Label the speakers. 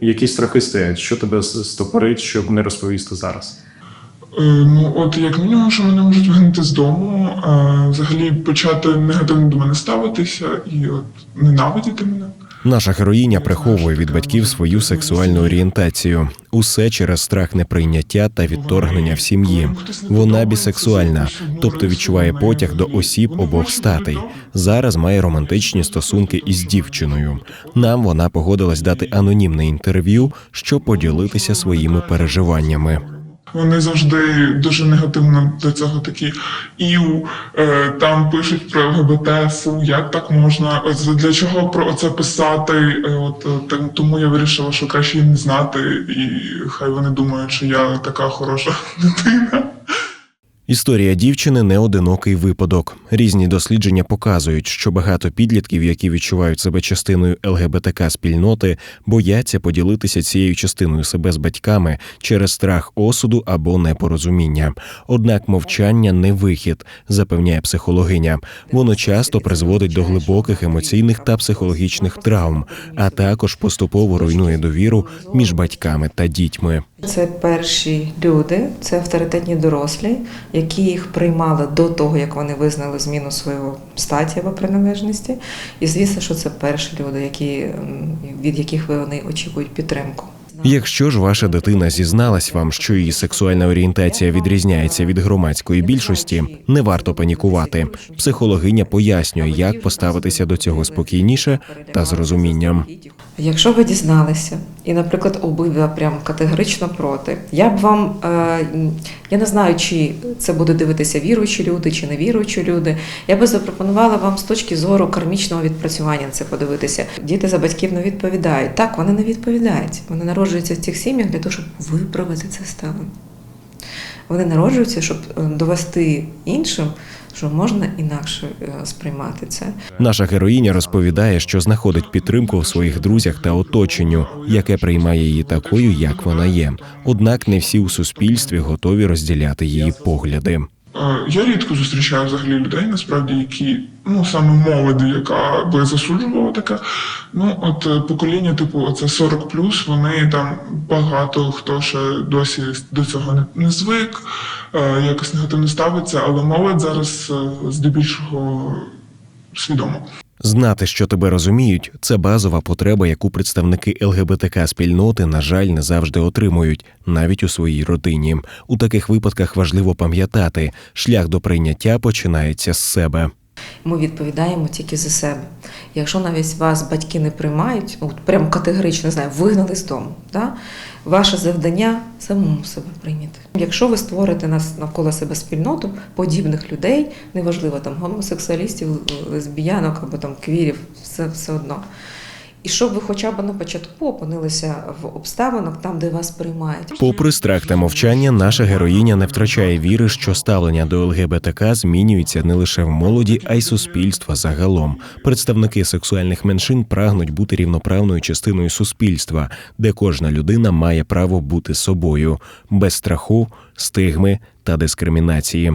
Speaker 1: Які страхи стоять? Що тебе стопорить, щоб не розповісти зараз?
Speaker 2: Е, Ну, от як мінімум, що мене можуть вигнати з дому, а взагалі почати негативно до мене ставитися і от ненавидіти мене.
Speaker 3: Наша героїня приховує від батьків свою сексуальну орієнтацію. Усе через страх неприйняття та відторгнення в сім'ї. Вона бісексуальна, тобто відчуває потяг до осіб обох статей. Зараз має романтичні стосунки із дівчиною. Нам вона погодилась дати анонімне інтерв'ю, щоб поділитися своїми переживаннями.
Speaker 2: Вони завжди дуже негативно до цього такі іу, е, там пишуть про ЛГБТ, фу, як так можна? Для чого про це писати? Е, От е, тому я вирішила, що краще їм не знати, і хай вони думають, що я така хороша дитина.
Speaker 3: Історія дівчини не одинокий випадок. Різні дослідження показують, що багато підлітків, які відчувають себе частиною ЛГБТК спільноти, бояться поділитися цією частиною себе з батьками через страх осуду або непорозуміння. Однак мовчання не вихід, запевняє психологиня. Воно часто призводить до глибоких емоційних та психологічних травм, а також поступово руйнує довіру між батьками та дітьми.
Speaker 4: Це перші люди, це авторитетні дорослі, які їх приймали до того, як вони визнали зміну свого статі або приналежності. І звісно, що це перші люди, які, від яких вони очікують підтримку.
Speaker 3: Якщо ж ваша дитина зізналась вам, що її сексуальна орієнтація відрізняється від громадської більшості, не варто панікувати. Психологиня пояснює, як поставитися до цього спокійніше та з розумінням.
Speaker 4: Якщо ви дізналися, і, наприклад, обидва прям категорично проти, я б вам е, я не знаю, чи це буде дивитися віруючі люди чи невіруючі люди. Я би запропонувала вам з точки зору кармічного відпрацювання це подивитися. Діти за батьків не відповідають. Так, вони не відповідають. Вони народжуються в цих сім'ях для того, щоб виправити це ставлення. Вони народжуються, щоб е, довести іншим, що можна інакше е, сприймати це.
Speaker 3: Наша героїня розповідає, що знаходить підтримку в своїх друзях та оточенню, яке приймає її такою, як вона є. Однак не всі у суспільстві готові розділяти її погляди.
Speaker 2: Е, Я рідко зустрічаю взагалі людей, насправді, які, ну саме молоді, яка би засуджувала таке. Ну, от е, покоління, типу, це 40 вони там багато хто ще досі до цього не, не звик, е, якось негативно ставиться, але молодь зараз здебільшого свідомо.
Speaker 3: Знати, що тебе розуміють, це базова потреба, яку представники ЛГБТК спільноти, на жаль, не завжди отримують, навіть у своїй родині. У таких випадках важливо пам'ятати, шлях до прийняття починається з себе.
Speaker 4: Ми відповідаємо тільки за себе. Якщо навіть вас батьки не приймають, от прям категорично не знаю, вигнали з дому, да? ваше завдання самому себе прийняти. Якщо ви створите нас навколо себе спільноту подібних людей, неважливо там гомосексуалістів, лесбіянок або там квірів, все, все одно. І щоб ви хоча б на початку опинилися в обставинах там, де вас приймають.
Speaker 3: Попри страх та мовчання, наша героїня не втрачає віри, що ставлення до ЛГБТК змінюється не лише в молоді, а й суспільства загалом. Представники сексуальних меншин прагнуть бути рівноправною частиною суспільства, де кожна людина має право бути собою без страху, стигми та дискримінації.